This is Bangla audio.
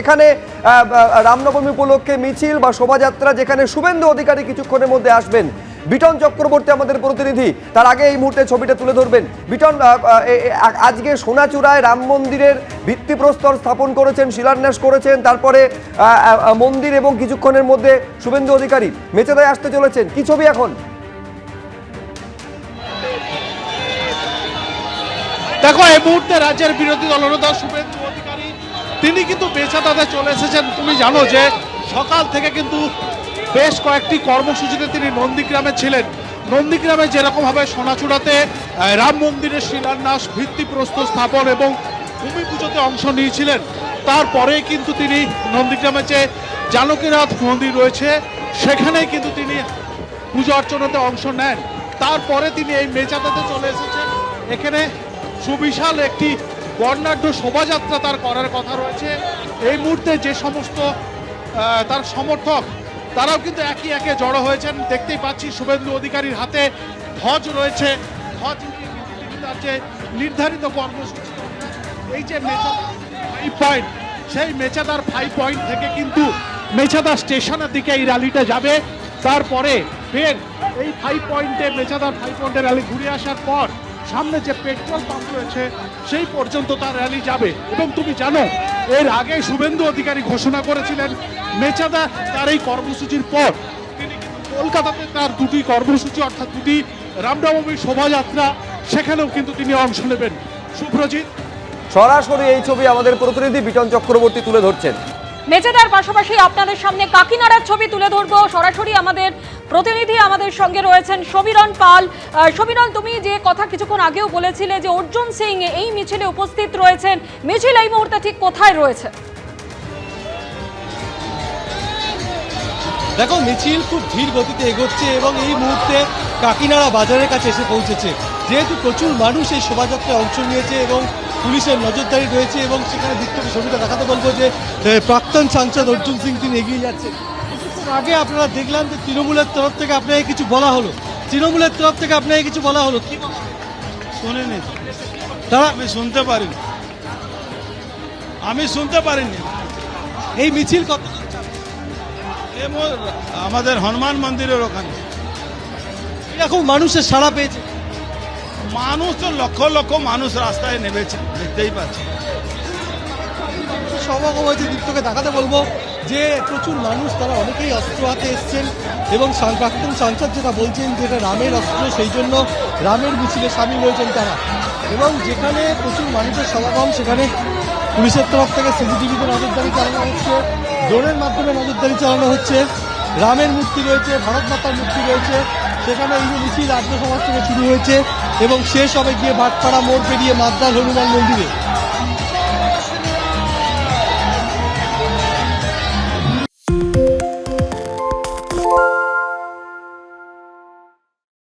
এখানে রামনবমী উপলক্ষে মিছিল বা শোভাযাত্রা যেখানে শুভেন্দু অধিকারী কিছুক্ষণের মধ্যে আসবেন। বিটন চক্রবর্তী আমাদের প্রতিনিধি, তার আগে এই মুহূর্তে ছবিটা তুলে ধরবেন। বিটন আজকে সোনাচূড়ায় রাম মন্দিরের ভিত্তিপ্রস্তর স্থাপন করেছেন, শিলান্যাস করেছেন, তারপরে মন্দির এবং কিছুক্ষণের মধ্যে শুভেন্দু অধিকারী মেচেদায় আসতে চলেছেন। কি ছবি এখন? দেখো, এই মুহূর্তে রাজ্যের বিরোধী দলনেতা শুভেন্দু অধিকারী তিনি কিন্তু বেচাদাতে চলে এসেছেন। তুমি জানো যে সকাল থেকে কিন্তু বেশ কয়েকটি কর্মসূচিতে তিনি নন্দীগ্রামে ছিলেন। নন্দীগ্রামে যেরকমভাবে সোনাচূড়াতে রাম মন্দিরের শিলান্যাস, ভিত্তিপ্রস্তর স্থাপন এবং ভূমি পুজোতে অংশ নিয়েছিলেন, তারপরে কিন্তু তিনি নন্দীগ্রামে যে জানকীনাথ মন্দির রয়েছে, সেখানেই কিন্তু তিনি পুজো অর্চনাতে অংশ নেন। তারপরে তিনি এই মেচাদাতে চলে এসেছেন। এখানে সুবিশাল একটি বর্ণাঢ্য শোভাযাত্রা তার করার কথা রয়েছে। এই মুহূর্তে যে সমস্ত তার সমর্থক, তারাও কিন্তু একই একে জড়ো হয়েছেন। দেখতেই পাচ্ছি শুভেন্দু অধিকারীর হাতে ধ্বজ রয়েছে। ধ্বজ তার যে নির্ধারিত কর্মসূচি এই যে মেচাদার ফাইভ পয়েন্ট সেই মেচাদার ফাইভ পয়েন্ট থেকে কিন্তু মেচাদা স্টেশনের দিকে এই র্যালিটা যাবে। তারপরে ফের এই ফাইভ পয়েন্টে মেচাদার ফাইভ পয়েন্টে র্যালি ঘুরে আসার পর সামনে যে পেট্রোল পাম্প রয়েছে, সেই পর্যন্ত তার র্যালি যাবে। এবং তুমি জানো, এর আগে শুভেন্দু অধিকারী ঘোষণা করেছিলেন, মেচাদা তার এই কর্মসূচির পর তিনি কলকাতাতে তার দুটি কর্মসূচি, অর্থাৎ দুটি রামনবমী শোভাযাত্রা, সেখানেও কিন্তু তিনি অংশ নেবেন। শুভ্রজিৎ। সরাসরি এই ছবি আমাদের প্রতিনিধি বিটন চক্রবর্তী তুলে ধরছেন। মেচেদার পাশাপাশি আপনাদের সামনে কাকিনাড়ার ছবি তুলে ধরবো। সরাসরি আমাদের প্রতিনিধি আমাদের সঙ্গে রয়েছেন সমীরণ পাল। সমীরণ তুমি যে কথা কিছুক্ষণ আগেও বলেছিলে যে অর্জুন সিং এই মিছিলে উপস্থিত রয়েছেন, মিছিল এই মুহূর্তে ঠিক কোথায় রয়েছে? দেখো, মিছিল খুব ধীর গতিতে এগোচ্ছে এবং এই মুহূর্তে কাকিনাড়া বাজারের কাছে এসে পৌঁছেছে। যেহেতু প্রচুর মানুষ এই শোভাযাত্রায় অংশ নিয়েছে এবং পুলিশের নজরদারি রয়েছে এবং সেখানে বিক্ষোভ ছবিটা দেখাতে বলব যে প্রাক্তন সাংসদ অর্জুন সিং তিনি এগিয়ে যাচ্ছেন। আগে আপনারা দেখলাম যে তৃণমূলের তরফ থেকে আপনাকে কিছু বলা হলো। তৃণমূলের তরফ থেকে আপনাকে কিছু বলা হলো? কি হলো? তারা আমি শুনতে পারিনি। আমি শুনতে পারিনি। এই মিছিল কত? আমাদের হনুমান মন্দিরের ওখানে। এরকম মানুষের সাড়া পেয়েছে। মানুষ তো লক্ষ লক্ষ মানুষ রাস্তায় নেমেছে, দেখতেই পাচ্ছি। সমাগম হয়েছে দীপ্তকে দেখাতে বলব যে প্রচুর মানুষ তারা অনেকেই অস্ত্র হাতে এসছেন এবং প্রাক্তন সাংসদ যেটা বলছেন যে এটা রামের অস্ত্র, সেই জন্য রামের মিছিলে সামিল হয়েছেন তারা। এবং যেখানে প্রচুর মানুষের সমাগম, সেখানে পুলিশের তরফ থেকে সিসিটিভিতে নজরদারি চালানো হচ্ছে, ড্রোনের মাধ্যমে নজরদারি চালানো হচ্ছে। রামের মূর্তি রয়েছে, ভারত মাতার মূর্তি রয়েছে, সেখানে এই মিছিল আর্য সমাজ থেকে শুরু হয়েছে, এবং শেষ হবে গিয়ে ভাটপাড়া মোড় পেরিয়ে মাদ্রাস হনুমান মন্দিরে।